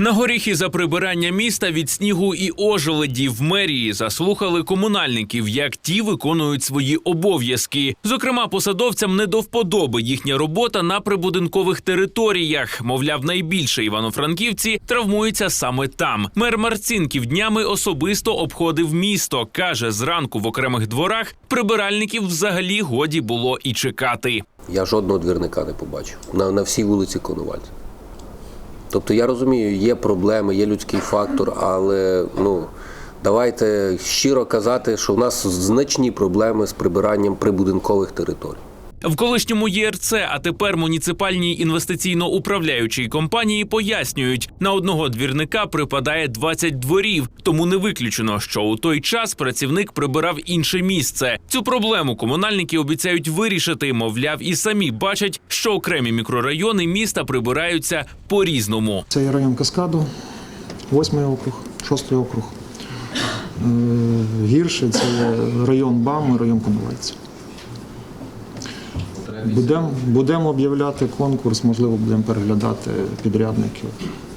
На горіхи за прибирання міста від снігу і ожеледів в мерії заслухали комунальників, як ті виконують свої обов'язки. Зокрема, посадовцям не до вподоби їхня робота на прибудинкових територіях. Мовляв, найбільше івано-франківці травмуються саме там. Мер Марцінків днями особисто обходив місто. каже, зранку в окремих дворах прибиральників взагалі годі було і чекати. Я жодного двірника не побачив на, на всій вулиці Конувальця. Тобто я розумію, є проблеми, є людський фактор, але ну, давайте щиро казати, що в нас значні проблеми з прибиранням прибудинкових територій. В колишньому ЄРЦ, а тепер муніципальній інвестиційно-управляючій компанії пояснюють, на одного двірника припадає 20 дворів, тому не виключено, що у той час працівник прибирав інше місце. Цю проблему комунальники обіцяють вирішити. Мовляв, і самі бачать, що окремі мікрорайони міста прибираються по-різному. Це є район Каскаду, восьмий округ, шостий округ. Е, Гірше це район БАМ і район Коновальців. Будемо будем об'являти конкурс, можливо, будемо переглядати підрядників.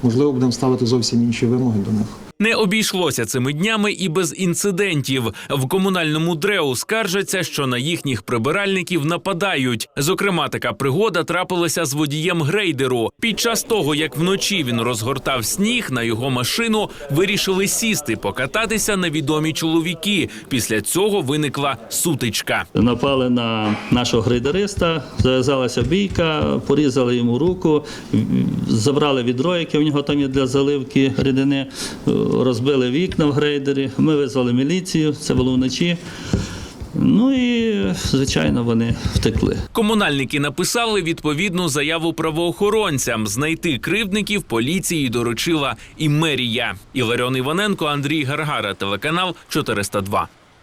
Можливо, будемо ставити зовсім інші вимоги до них. Не обійшлося цими днями і без інцидентів. В комунальному дреу скаржаться, що на їхніх прибиральників нападають. Зокрема, така пригода трапилася з водієм грейдеру. Під час того, як вночі він розгортав сніг, на його машину вирішили сісти, покататися невідомі чоловіки. Після цього виникла сутичка. Напали на нашого грейдериста, зав'язалася бійка, порізали йому руку, забрали відро, яке в нього є для заливки рідини, розбили вікна в грейдері. Ми визвали міліцію, це було вночі. Ну і, звичайно, вони втекли. Комунальники написали відповідну заяву правоохоронцям. Знайти кривдників поліції доручила і мерія. Іларіон Іваненко, Андрій Гаргара, телеканал 402.